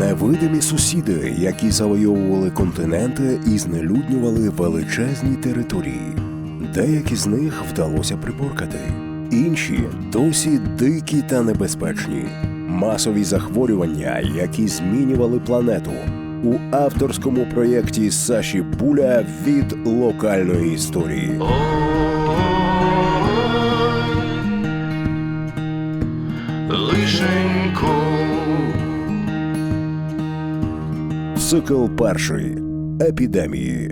Невидимі сусіди, які завойовували континенти і знелюднювали величезні території. Деякі з них вдалося приборкати, інші досі дикі та небезпечні. Масові захворювання, які змінювали планету. У авторському проєкті Саші Буля від локальної історії. Лишенько, Цикл перший епідемії.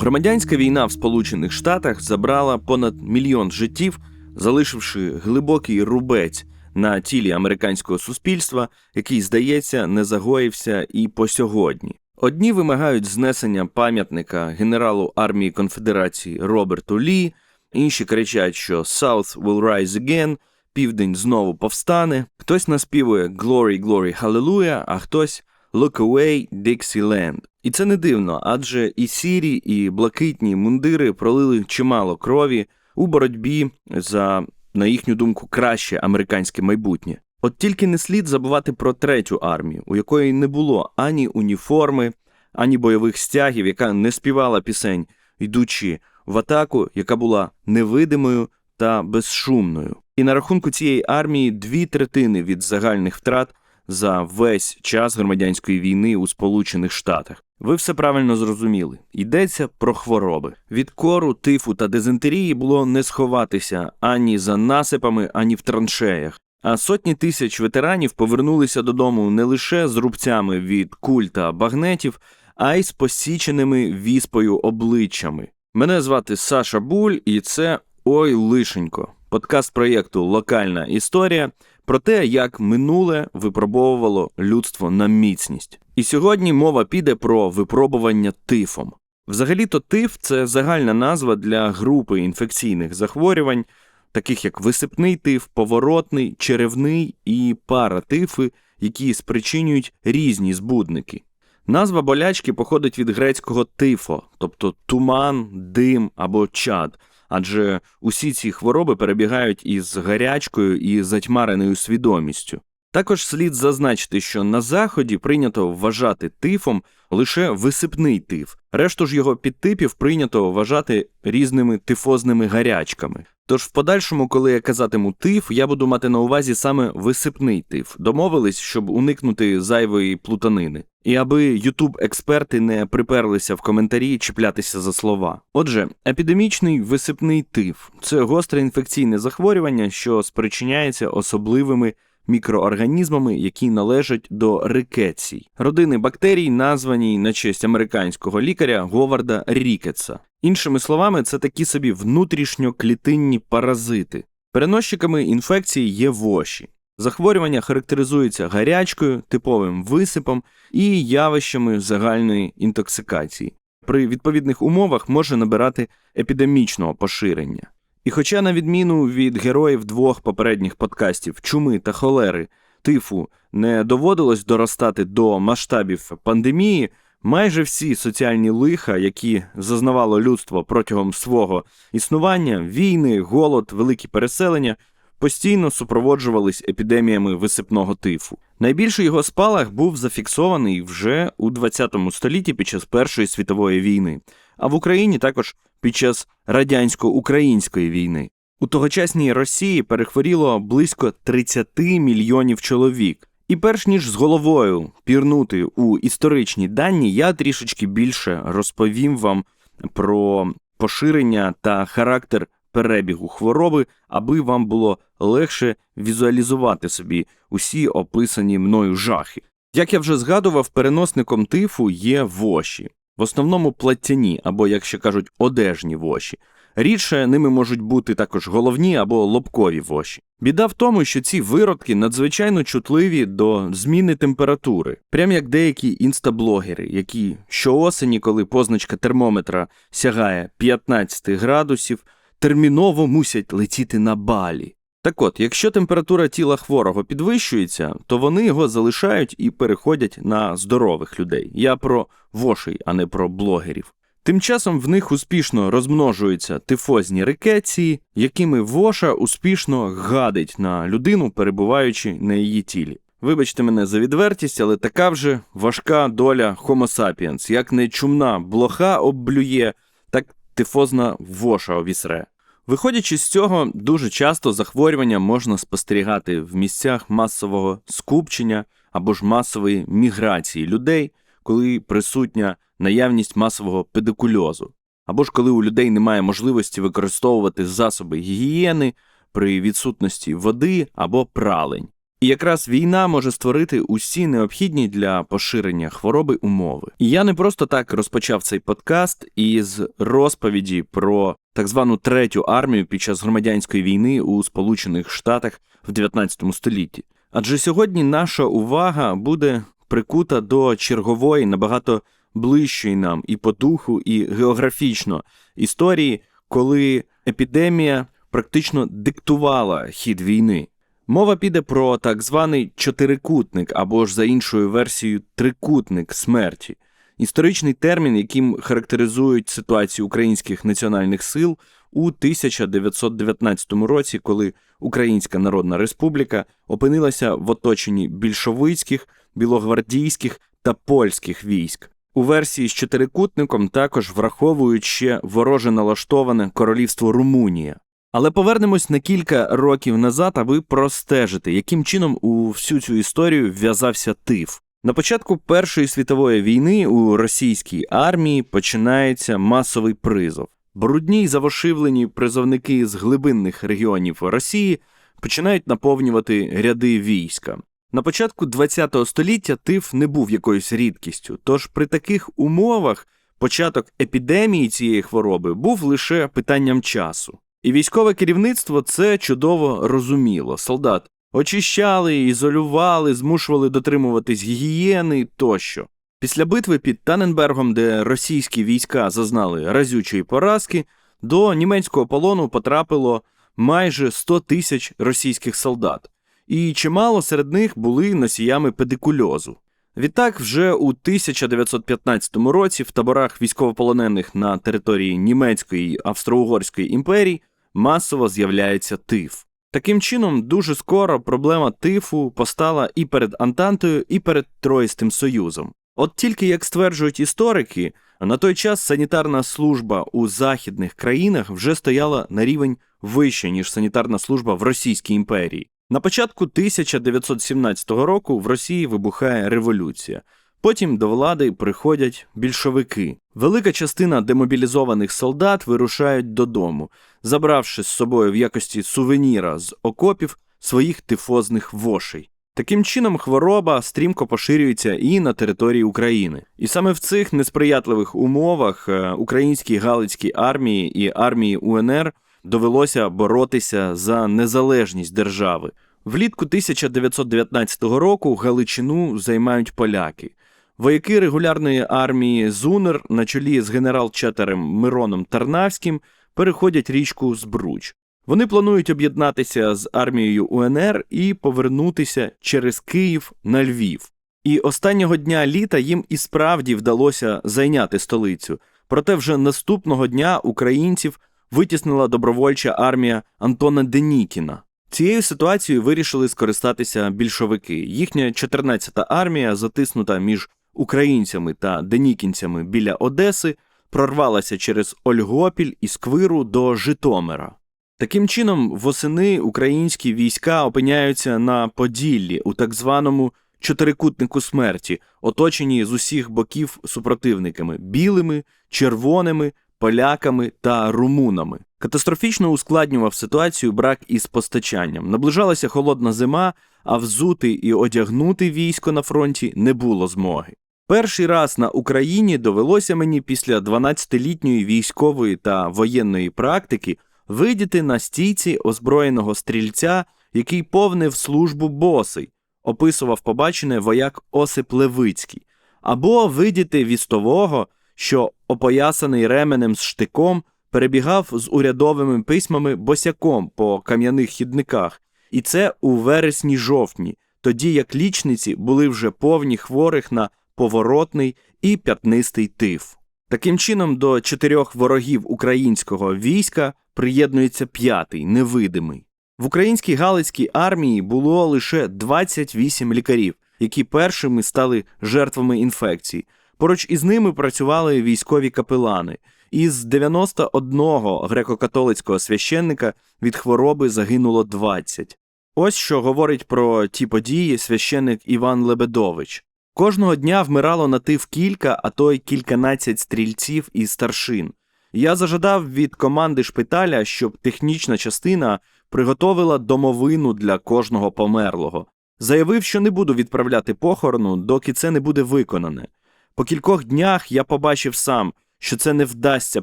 Громадянська війна в Сполучених Штатах забрала понад мільйон життів, залишивши глибокий рубець на тілі американського суспільства, який, здається, не загоївся і по сьогодні. Одні вимагають знесення пам'ятника генералу армії конфедерації Роберту Лі, інші кричать, що South will rise again, південь знову повстане. Хтось наспівує Glory, Glory, Hallelujah, а хтось Look Away, Dixieland. І це не дивно, адже і сірі, і блакитні мундири пролили чимало крові у боротьбі за, на їхню думку, краще американське майбутнє. От тільки не слід забувати про третю армію, у якої не було ані уніформи, ані бойових стягів, яка не співала пісень, йдучи в атаку, яка була невидимою та безшумною. І на рахунку цієї армії дві третини від загальних втрат за весь час громадянської війни у Сполучених Штатах. Ви все правильно зрозуміли. Йдеться про хвороби. Від кору, тифу та дизентерії було не сховатися ані за насипами, ані в траншеях. А сотні тисяч ветеранів повернулися додому не лише з рубцями від куль та багнетів, а й з посіченими віспою обличчями. Мене звати Саша Буль, і це Ой Лишенько, подкаст проєкту Локальна історія про те, як минуле випробовувало людство на міцність. І сьогодні мова піде про випробування тифом. Взагалі-то тиф це загальна назва для групи інфекційних захворювань, таких як висипний тиф, поворотний, черевний і паратифи, які спричинюють різні збудники. Назва болячки походить від грецького тифо, тобто туман, дим або чад, адже усі ці хвороби перебігають із гарячкою і затьмареною свідомістю. Також слід зазначити, що на заході прийнято вважати тифом лише висипний тиф, решту ж його підтипів прийнято вважати різними тифозними гарячками. Тож в подальшому, коли я казатиму тиф, я буду мати на увазі саме висипний тиф. Домовились, щоб уникнути зайвої плутанини. І аби ютуб експерти не приперлися в коментарі чіплятися за слова. Отже, епідемічний висипний тиф це гостре інфекційне захворювання, що спричиняється особливими мікроорганізмами, які належать до рикецій, родини бактерій, названі на честь американського лікаря Говарда Рікетса. Іншими словами, це такі собі внутрішньоклітинні паразити. Переносчиками інфекції є воші. Захворювання характеризується гарячкою, типовим висипом і явищами загальної інтоксикації. При відповідних умовах може набирати епідемічного поширення. І хоча, на відміну від героїв двох попередніх подкастів чуми та холери, тифу не доводилось доростати до масштабів пандемії, майже всі соціальні лиха, які зазнавало людство протягом свого існування, війни, голод, великі переселення, постійно супроводжувались епідеміями висипного тифу. Найбільший його спалах був зафіксований вже у ХХ столітті під час Першої світової війни, а в Україні також під час радянсько-української війни. У тогочасній Росії перехворіло близько 30 мільйонів чоловік. І перш ніж з головою пірнути у історичні дані, я трішечки більше розповім вам про поширення та характер перебігу хвороби, аби вам було легше візуалізувати собі усі описані мною жахи. Як я вже згадував, переносником тифу є воші, в основному платтяні або, як ще кажуть, одежні воші. Рідше ними можуть бути також головні або лобкові воші. Біда в тому, що ці виродки надзвичайно чутливі до зміни температури, прям як деякі інстаблогери, які щоосені, коли позначка термометра сягає 15 градусів, терміново мусять летіти на балі. Так от, якщо температура тіла хворого підвищується, то вони його залишають і переходять на здорових людей. Я про вошей, а не про блогерів. Тим часом в них успішно розмножуються тифозні рикеції, якими воша успішно гадить на людину, перебуваючи на її тілі. Вибачте мене за відвертість, але така вже важка доля Homo sapiens. Як не чумна блоха обблює, так тифозна воша обісре. Виходячи з цього, дуже часто захворювання можна спостерігати в місцях масового скупчення або ж масової міграції людей, коли присутня наявність масового педикульозу, або ж коли у людей немає можливості використовувати засоби гігієни при відсутності води або пралень. І якраз війна може створити усі необхідні для поширення хвороби умови. І я не просто так розпочав цей подкаст із розповіді про так звану третю армію під час громадянської війни у Сполучених Штатах в 19 столітті. Адже сьогодні наша увага буде прикута до чергової, набагато ближчої нам і по духу, і географічно історії, коли епідемія практично диктувала хід війни. Мова піде про так званий чотирикутник або ж за іншою версією трикутник смерті, історичний термін, яким характеризують ситуацію українських національних сил у 1919 році, коли Українська Народна Республіка опинилася в оточенні більшовицьких, білогвардійських та польських військ. У версії з чотирикутником також враховують ще вороже налаштоване королівство Румунія. Але повернемось на кілька років назад, аби простежити, яким чином у всю цю історію вв'язався тиф. На початку Першої світової війни у російській армії починається масовий призов. Брудні й завошивлені призовники з глибинних регіонів Росії починають наповнювати ряди війська. На початку ХХ століття тиф не був якоюсь рідкістю, тож при таких умовах початок епідемії цієї хвороби був лише питанням часу. І військове керівництво це чудово розуміло. Солдат очищали, ізолювали, змушували дотримуватись гігієни тощо. Після битви під Таненбергом, де російські війська зазнали разючої поразки, до німецького полону потрапило майже 100 тисяч російських солдат, і чимало серед них були носіями педикульозу. Відтак, вже у 1915 році в таборах військовополонених на території Німецької Австро-Угорської імперій масово з'являється тиф. Таким чином, дуже скоро проблема тифу постала і перед Антантою, і перед Троїстим Союзом. От тільки як стверджують історики, на той час санітарна служба у західних країнах вже стояла на рівень вище, ніж санітарна служба в Російській імперії. На початку 1917 року в Росії вибухає революція. Потім до влади приходять більшовики. Велика частина демобілізованих солдат вирушають додому, забравши з собою в якості сувеніра з окопів своїх тифозних вошей. Таким чином, хвороба стрімко поширюється і на території України. І саме в цих несприятливих умовах е, українській галицькій армії і армії УНР довелося боротися за незалежність держави. Влітку 1919 року Галичину займають поляки. Вояки регулярної армії ЗУНР на чолі з генерал-четерем Мироном Тарнавським переходять річку Збруч. Вони планують об'єднатися з армією УНР і повернутися через Київ на Львів. І останнього дня літа їм і справді вдалося зайняти столицю. Проте вже наступного дня українців витіснила добровольча армія Антона Денікіна. Цією ситуацією вирішили скористатися більшовики. Їхня 14-та армія, затиснута між українцями та денікінцями біля Одеси, прорвалася через Ольгопіль і Сквиру до Житомира. Таким чином, восени українські війська опиняються на Поділлі у так званому чотирикутнику смерті, оточені з усіх боків супротивниками білими, червоними, поляками та румунами. Катастрофічно ускладнював ситуацію брак із постачанням. Наближалася холодна зима, а взути і одягнути військо на фронті не було змоги. Перший раз на Україні довелося мені після 12-літньої військової та воєнної практики видіти на стійці озброєного стрільця, який повнив службу босий, описував побачене вояк Осип Левицький, або видіти вістового, що опоясаний ременем з штиком перебігав з урядовими письмами босяком по кам'яних хідниках, і це у вересні-жовтні, тоді як лічниці були вже повні хворих на поворотний і п'ятнистий тиф. Таким чином, до чотирьох ворогів українського війська приєднується п'ятий, невидимий. В українській Галицькій армії було лише 28 лікарів, які першими стали жертвами інфекцій. Поруч із ними працювали військові капелани. Із 91 греко-католицького священника від хвороби загинуло 20. Ось що говорить про ті події священник Іван Лебедович. Кожного дня вмирало на тив кілька, а то й кільканадцять стрільців і старшин. Я зажадав від команди шпиталя, щоб технічна частина приготовила домовину для кожного померлого. Заявив, що не буду відправляти похорону, доки це не буде виконане. По кількох днях я побачив сам, що це не вдасться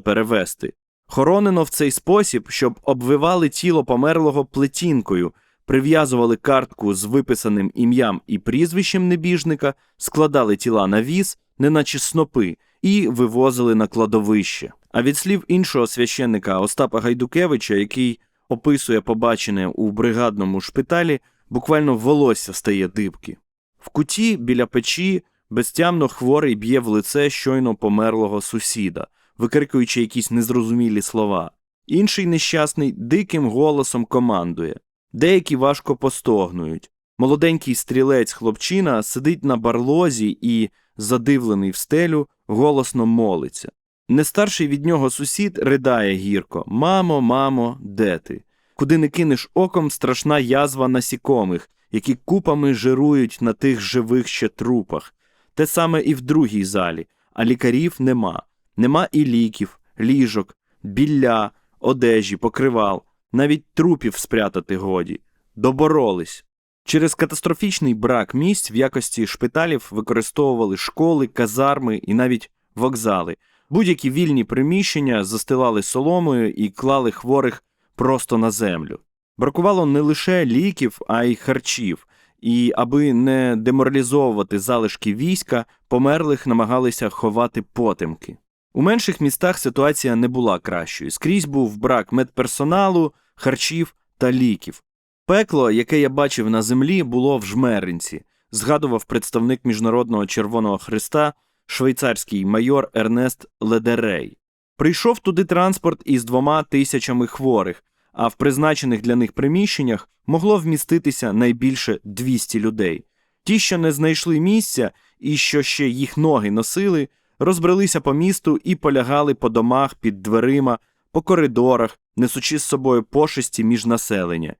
перевести. Хоронено в цей спосіб, щоб обвивали тіло померлого плетінкою, прив'язували картку з виписаним ім'ям і прізвищем небіжника, складали тіла на віз, неначе снопи, і вивозили на кладовище. А від слів іншого священника Остапа Гайдукевича, який описує побачене у бригадному шпиталі, буквально волосся стає дибки. В куті біля печі безтямно хворий б'є в лице щойно померлого сусіда, викрикуючи якісь незрозумілі слова. Інший нещасний диким голосом командує. Деякі важко постогнують. Молоденький стрілець хлопчина сидить на барлозі і, задивлений в стелю, голосно молиться. Нестарший від нього сусід ридає гірко Мамо, мамо, де ти? Куди не кинеш оком страшна язва насікомих, які купами жирують на тих живих ще трупах. Те саме і в другій залі, а лікарів нема. Нема і ліків, ліжок, білля, одежі, покривал, навіть трупів спрятати годі. Доборолись. Через катастрофічний брак місць в якості шпиталів використовували школи, казарми і навіть вокзали. Будь-які вільні приміщення застилали соломою і клали хворих просто на землю. Бракувало не лише ліків, а й харчів, і аби не деморалізовувати залишки війська, померлих намагалися ховати потемки. У менших містах ситуація не була кращою. Скрізь був брак медперсоналу, харчів та ліків. Пекло, яке я бачив на землі, було в жмеринці, згадував представник Міжнародного Червоного Христа, швейцарський майор Ернест Ледерей. Прийшов туди транспорт із двома тисячами хворих, а в призначених для них приміщеннях могло вміститися найбільше 200 людей. Ті, що не знайшли місця і що ще їх ноги носили, розбрелися по місту і полягали по домах під дверима, по коридорах, несучи з собою пошесті між населення.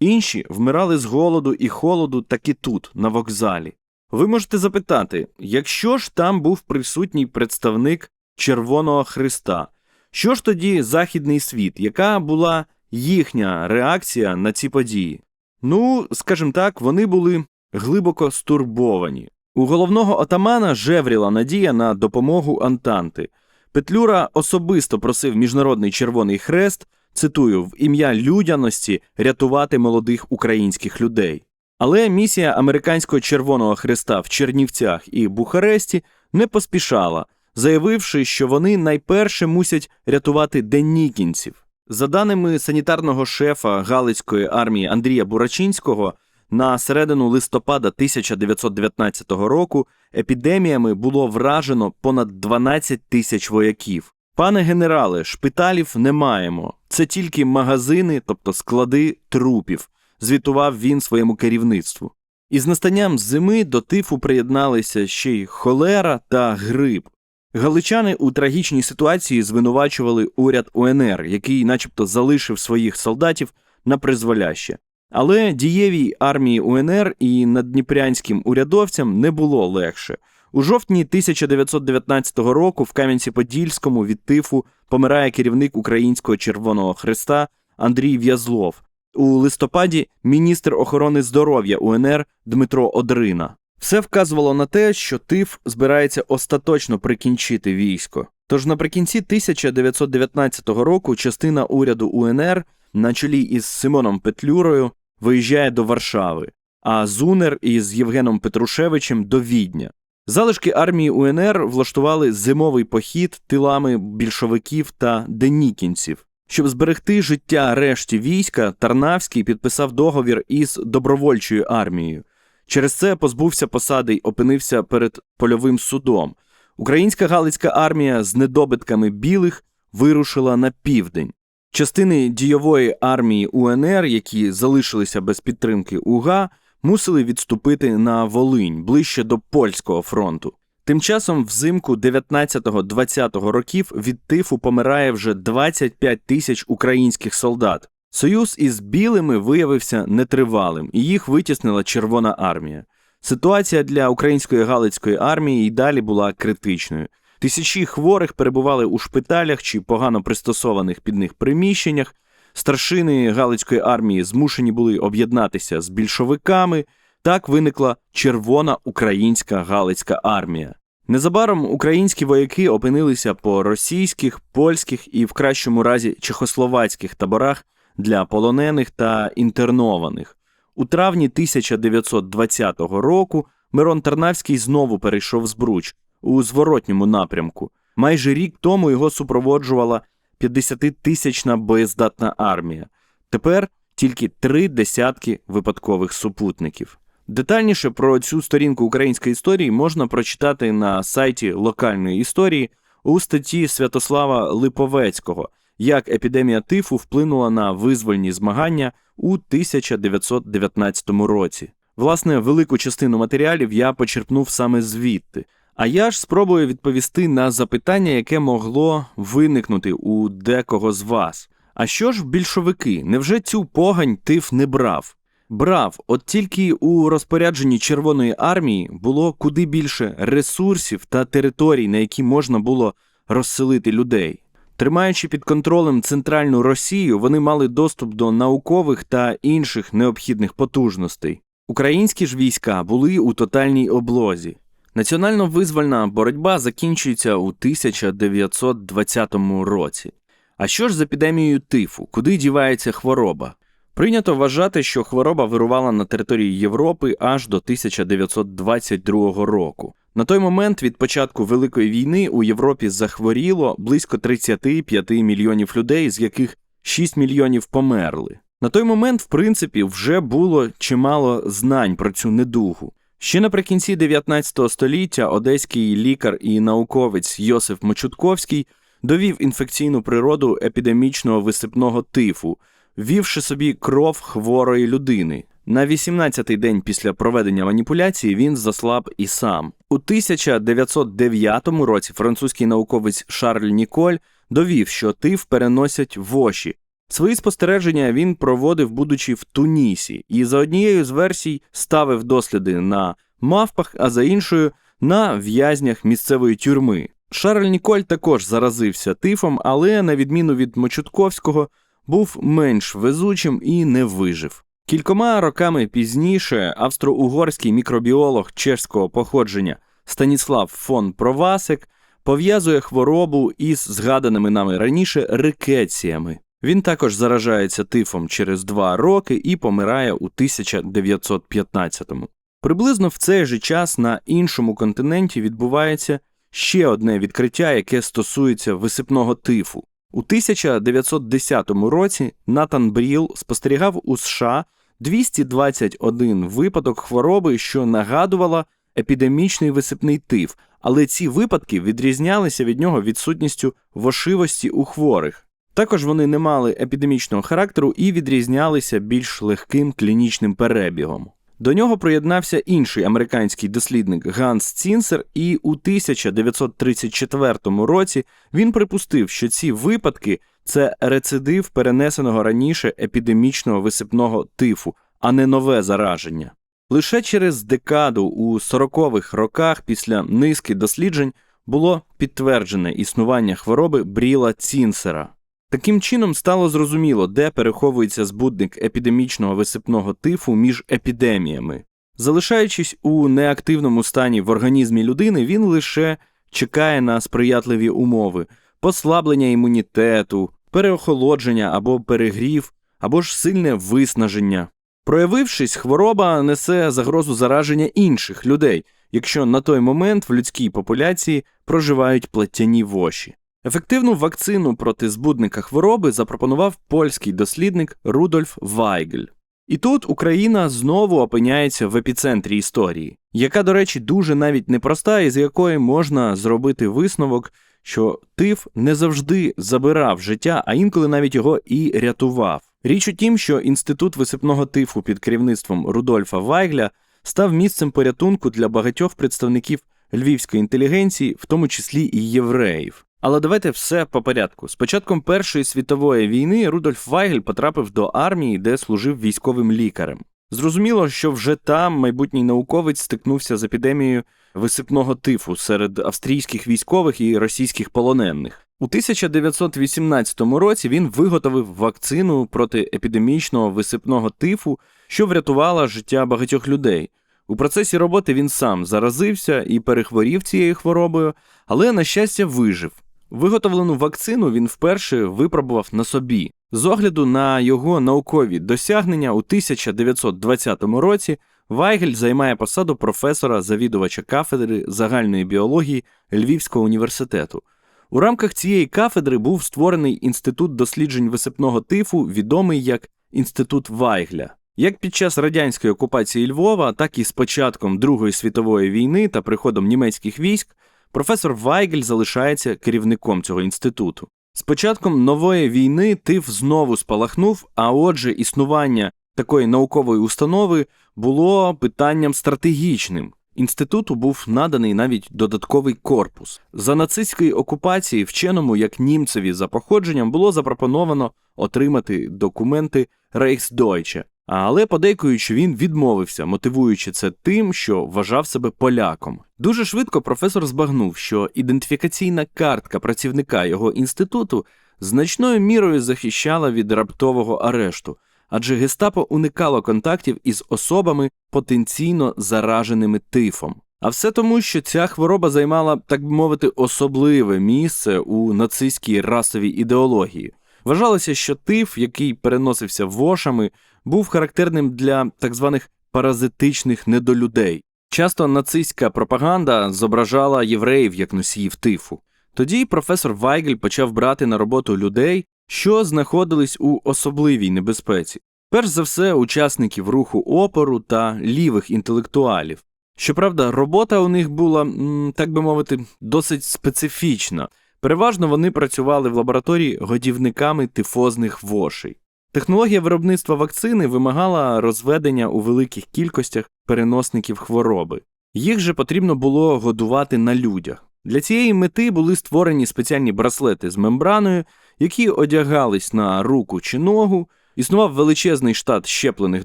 Інші вмирали з голоду і холоду таки тут, на вокзалі. Ви можете запитати, якщо ж там був присутній представник Червоного Христа, що ж тоді Західний світ, яка була їхня реакція на ці події? Ну, скажімо так, вони були глибоко стурбовані. У головного отамана жевріла надія на допомогу Антанти. Петлюра особисто просив Міжнародний Червоний Хрест, цитую, в ім'я людяності рятувати молодих українських людей. Але місія американського Червоного Хреста в Чернівцях і Бухаресті не поспішала, заявивши, що вони найперше мусять рятувати денікінців. За даними санітарного шефа Галицької армії Андрія Бурачинського, на середину листопада 1919 року епідеміями було вражено понад 12 тисяч вояків. Пане генерале, шпиталів не маємо. Це тільки магазини, тобто склади трупів, звітував він своєму керівництву. Із настанням зими до тифу приєдналися ще й холера та грип. Галичани у трагічній ситуації звинувачували уряд УНР, який, начебто, залишив своїх солдатів на призволяще. Але дієвій армії УНР і наддніпрянським урядовцям не було легше. У жовтні 1919 року в Кам'янці-Подільському від тифу помирає керівник Українського Червоного Христа Андрій В'язлов. У листопаді міністр охорони здоров'я УНР Дмитро Одрина. Все вказувало на те, що тиф збирається остаточно прикінчити військо. Тож наприкінці 1919 року частина уряду УНР на чолі із Симоном Петлюрою виїжджає до Варшави, а Зунер із Євгеном Петрушевичем до Відня. Залишки армії УНР влаштували зимовий похід тилами більшовиків та денікінців. Щоб зберегти життя решті війська, Тарнавський підписав договір із добровольчою армією. Через це позбувся посади й опинився перед польовим судом. Українська Галицька армія з недобитками білих вирушила на південь. Частини дійової армії УНР, які залишилися без підтримки УГА, мусили відступити на Волинь ближче до польського фронту. Тим часом взимку 19-20 років від тифу помирає вже 25 тисяч українських солдат. Союз із білими виявився нетривалим, і їх витіснила Червона армія. Ситуація для української галицької армії і далі була критичною. Тисячі хворих перебували у шпиталях чи погано пристосованих під них приміщеннях. Старшини Галицької армії змушені були об'єднатися з більшовиками. Так виникла Червона українська Галицька армія. Незабаром українські вояки опинилися по російських, польських і в кращому разі чехословацьких таборах для полонених та інтернованих. У травні 1920 року Мирон Тарнавський знову перейшов з Бруч у зворотньому напрямку. Майже рік тому його супроводжувала 50-тисячна боєздатна армія. Тепер тільки три десятки випадкових супутників. Детальніше про цю сторінку української історії можна прочитати на сайті локальної історії у статті Святослава Липовецького, як епідемія тифу вплинула на визвольні змагання у 1919 році. Власне, велику частину матеріалів я почерпнув саме звідти. А я ж спробую відповісти на запитання, яке могло виникнути у декого з вас. А що ж більшовики? Невже цю погань тиф не брав? Брав, от тільки у розпорядженні Червоної армії було куди більше ресурсів та територій, на які можна було розселити людей. Тримаючи під контролем центральну Росію, вони мали доступ до наукових та інших необхідних потужностей. Українські ж війська були у тотальній облозі. Національно-визвольна боротьба закінчується у 1920 році. А що ж з епідемією тифу? Куди дівається хвороба? Прийнято вважати, що хвороба вирувала на території Європи аж до 1922 року. На той момент від початку Великої війни у Європі захворіло близько 35 мільйонів людей, з яких 6 мільйонів померли. На той момент, в принципі, вже було чимало знань про цю недугу. Ще наприкінці 19 століття одеський лікар і науковець Йосиф Мочутковський довів інфекційну природу епідемічного висипного тифу, ввівши собі кров хворої людини. На 18-й день після проведення маніпуляції він заслаб і сам. У 1909 році французький науковець Шарль Ніколь довів, що тиф переносять воші. Свої спостереження він проводив, будучи в Тунісі, і за однією з версій ставив досліди на мавпах, а за іншою на в'язнях місцевої тюрми. Шарль Ніколь також заразився тифом, але, на відміну від Мочутковського, був менш везучим і не вижив. Кількома роками пізніше австро-угорський мікробіолог чешського походження Станіслав фон Провасек пов'язує хворобу із згаданими нами раніше рикеціями. Він також заражається тифом через два роки і помирає у 1915-му. Приблизно в цей же час на іншому континенті відбувається ще одне відкриття, яке стосується висипного тифу. У 1910 році Натан Бріл спостерігав у США 221 випадок хвороби, що нагадувала епідемічний висипний тиф, але ці випадки відрізнялися від нього відсутністю вошивості у хворих. Також вони не мали епідемічного характеру і відрізнялися більш легким клінічним перебігом. До нього приєднався інший американський дослідник Ганс Цінсер, і у 1934 році він припустив, що ці випадки це рецидив перенесеного раніше епідемічного висипного тифу, а не нове зараження. Лише через декаду у 40-х роках після низки досліджень було підтверджене існування хвороби Бріла Цінсера. Таким чином стало зрозуміло, де переховується збудник епідемічного висипного тифу між епідеміями. Залишаючись у неактивному стані в організмі людини, він лише чекає на сприятливі умови, послаблення імунітету, переохолодження або перегрів, або ж сильне виснаження. Проявившись, хвороба несе загрозу зараження інших людей, якщо на той момент в людській популяції проживають платтяні воші. Ефективну вакцину проти збудника хвороби запропонував польський дослідник Рудольф Вайгель. І тут Україна знову опиняється в епіцентрі історії, яка, до речі, дуже навіть непроста, і з якої можна зробити висновок, що тиф не завжди забирав життя, а інколи навіть його і рятував. Річ у тім, що інститут висипного тифу під керівництвом Рудольфа Вайгля став місцем порятунку для багатьох представників львівської інтелігенції, в тому числі і євреїв. Але давайте все по порядку. З початком Першої світової війни Рудольф Вайгель потрапив до армії, де служив військовим лікарем. Зрозуміло, що вже там майбутній науковець стикнувся з епідемією висипного тифу серед австрійських військових і російських полонених. У 1918 році він виготовив вакцину проти епідемічного висипного тифу, що врятувала життя багатьох людей. У процесі роботи він сам заразився і перехворів цією хворобою, але, на щастя, вижив. Виготовлену вакцину він вперше випробував на собі. З огляду на його наукові досягнення у 1920 році Вайгель займає посаду професора завідувача кафедри загальної біології Львівського університету. У рамках цієї кафедри був створений інститут досліджень висипного тифу, відомий як Інститут Вайгля. Як під час радянської окупації Львова, так і з початком Другої світової війни та приходом німецьких військ, професор Вайгель залишається керівником цього інституту. З початком нової війни тиф знову спалахнув, а отже, існування такої наукової установи було питанням стратегічним. Інституту був наданий навіть додатковий корпус. За нацистської окупації вченому, як німцеві за походженням, було запропоновано отримати документи Рейхсдойче, але подейкуючи, він відмовився, мотивуючи це тим, що вважав себе поляком. Дуже швидко професор збагнув, що ідентифікаційна картка працівника його інституту значною мірою захищала від раптового арешту, адже гестапо уникало контактів із особами потенційно зараженими тифом. А все тому, що ця хвороба займала, так би мовити, особливе місце у нацистській расовій ідеології. Вважалося, що тиф, який переносився вошами, був характерним для так званих паразитичних недолюдей. Часто нацистська пропаганда зображала євреїв як носіїв тифу. Тоді професор Вайгель почав брати на роботу людей, що знаходились у особливій небезпеці. Перш за все, учасників руху опору та лівих інтелектуалів. Щоправда, робота у них була, так би мовити, досить специфічна. Переважно вони працювали в лабораторії годівниками тифозних вошей. Технологія виробництва вакцини вимагала розведення у великих кількостях переносників хвороби. Їх же потрібно було годувати на людях. Для цієї мети були створені спеціальні браслети з мембраною, які одягались на руку чи ногу. Існував величезний штат щеплених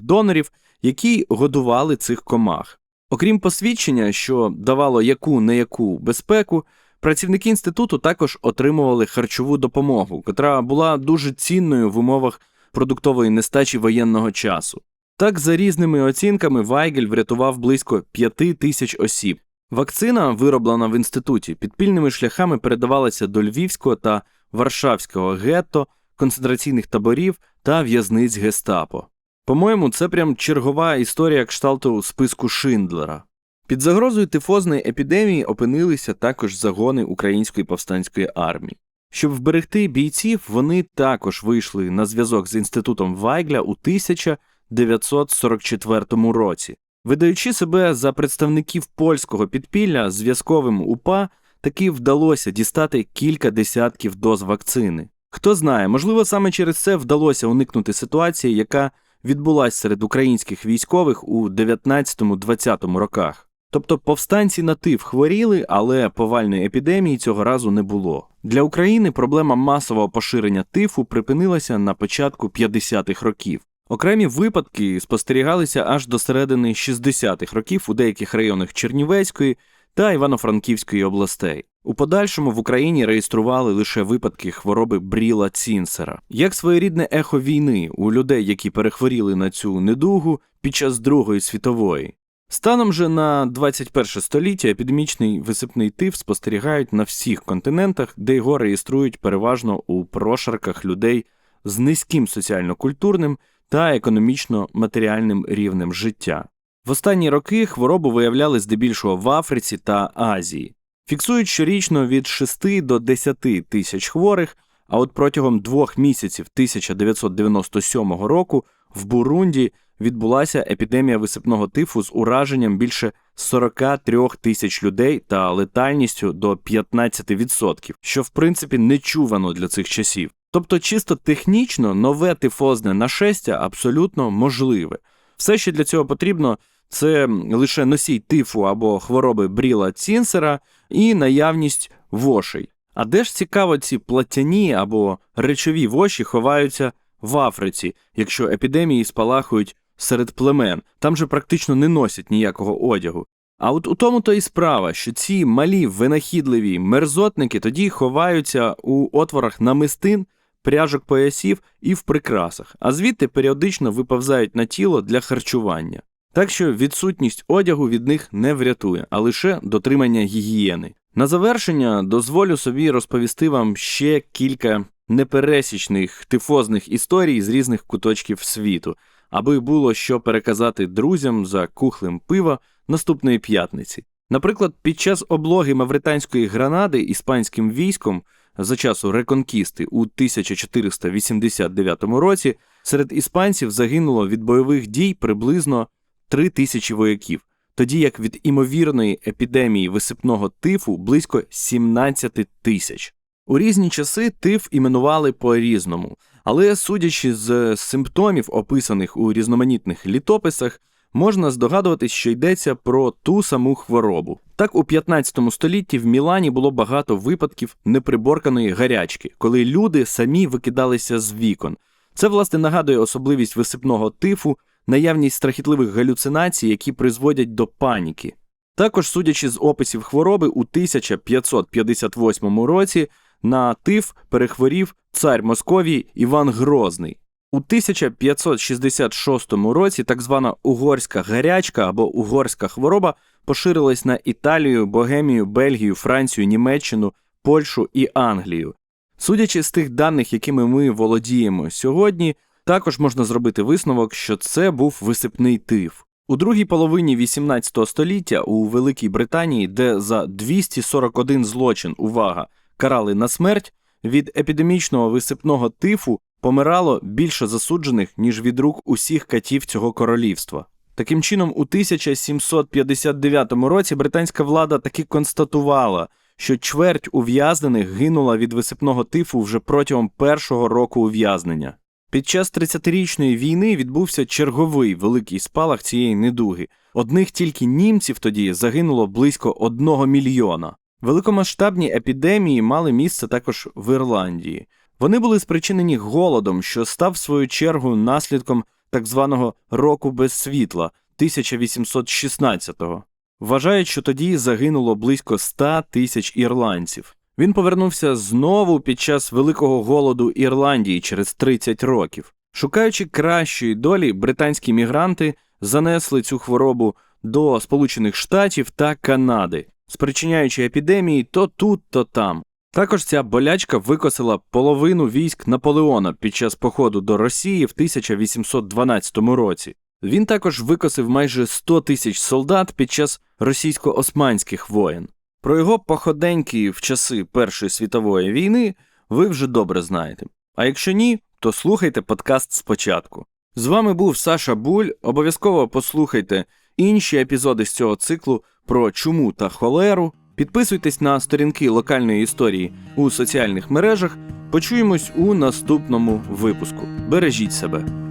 донорів, які годували цих комах. Окрім посвідчення, що давало яку не яку безпеку, працівники інституту також отримували харчову допомогу, котра була дуже цінною в умовах продуктової нестачі воєнного часу. Так, за різними оцінками, Вайгель врятував близько п'яти тисяч осіб. Вакцина, вироблена в інституті, підпільними шляхами передавалася до Львівського та Варшавського гетто, концентраційних таборів та в'язниць гестапо. По-моєму, це прям чергова історія кшталту списку Шиндлера. Під загрозою тифозної епідемії опинилися також загони української повстанської армії. Щоб вберегти бійців, вони також вийшли на зв'язок з інститутом Вайгля у 1944 році. Видаючи себе за представників польського підпілля зв'язковим УПА, таки вдалося дістати кілька десятків доз вакцини. Хто знає, можливо, саме через це вдалося уникнути ситуації, яка відбулася серед українських військових у 19-20 роках. Тобто повстанці на тиф хворіли, але повальної епідемії цього разу не було. Для України проблема масового поширення тифу припинилася на початку 50-х років. Окремі випадки спостерігалися аж до середини 60-х років у деяких районах Чернівецької та Івано-Франківської областей. У подальшому в Україні реєстрували лише випадки хвороби Бріла Цінсера. Як своєрідне ехо війни у людей, які перехворіли на цю недугу під час Другої світової. Станом же на 21 століття епідемічний висипний тиф спостерігають на всіх континентах, де його реєструють переважно у прошарках людей з низьким соціально-культурним та економічно-матеріальним рівнем життя. В останні роки хворобу виявляли здебільшого в Африці та Азії. Фіксують щорічно від 6 до 10 тисяч хворих, а от протягом двох місяців 1997 року в Бурунді відбулася епідемія висипного тифу з ураженням більше 43 тисяч людей та летальністю до 15%, що в принципі нечувано для цих часів. Тобто, чисто технічно нове тифозне нашестя абсолютно можливе. Все, що для цього потрібно, це лише носій тифу або хвороби Бріла Цінсера і наявність вошей. А де ж цікаво, ці платяні або речові воші ховаються в Африці, якщо епідемії спалахують серед племен, там же практично не носять ніякого одягу. А от у тому то і справа, що ці малі винахідливі мерзотники тоді ховаються у отворах намистин, пряжок поясів і в прикрасах, а звідти періодично виповзають на тіло для харчування. Так що відсутність одягу від них не врятує, а лише дотримання гігієни. На завершення дозволю собі розповісти вам ще кілька непересічних тифозних історій з різних куточків світу, аби було що переказати друзям за кухлем пива наступної п'ятниці. Наприклад, під час облоги Мавританської гранади іспанським військом за часу реконкісти у 1489 році серед іспанців загинуло від бойових дій приблизно 3 тисячі вояків, тоді як від імовірної епідемії висипного тифу близько 17 тисяч. У різні часи тиф іменували по-різному, але судячи з симптомів, описаних у різноманітних літописах, можна здогадуватись, що йдеться про ту саму хворобу. Так, у 15 столітті в Мілані було багато випадків неприборканої гарячки, коли люди самі викидалися з вікон. Це, власне, нагадує особливість висипного тифу, наявність страхітливих галюцинацій, які призводять до паніки. Також, судячи з описів хвороби, у 1558 році на тиф перехворів цар Московії Іван Грозний. У 1566 році так звана угорська гарячка або угорська хвороба поширилась на Італію, Богемію, Бельгію, Францію, Німеччину, Польщу і Англію. Судячи з тих даних, якими ми володіємо сьогодні, також можна зробити висновок, що це був висипний тиф. У другій половині 18 століття у Великій Британії, де за 241 злочин, увага, карали на смерть, від епідемічного висипного тифу помирало більше засуджених, ніж від рук усіх катів цього королівства. Таким чином, у 1759 році британська влада таки констатувала, що чверть ув'язнених гинула від висипного тифу вже протягом першого року ув'язнення. Під час 30-річної війни відбувся черговий великий спалах цієї недуги. Одних тільки німців тоді загинуло близько одного мільйона. Великомасштабні епідемії мали місце також в Ірландії. Вони були спричинені голодом, що став в свою чергу наслідком так званого року без світла 1816-го. Вважають, що тоді загинуло близько 100 тисяч ірландців. Він повернувся знову під час великого голоду Ірландії через 30 років. Шукаючи кращої долі, британські мігранти занесли цю хворобу до Сполучених Штатів та Канади, спричиняючи епідемії то тут, то там. Також ця болячка викосила половину військ Наполеона під час походу до Росії в 1812 році. Він також викосив майже 100 тисяч солдат під час російсько-османських воєн. Про його походеньки в часи Першої світової війни ви вже добре знаєте. А якщо ні, то слухайте подкаст спочатку. З вами був Саша Буль. Обов'язково послухайте інші епізоди з цього циклу про чуму та холеру. Підписуйтесь на сторінки локальної історії у соціальних мережах. Почуємось у наступному випуску. Бережіть себе.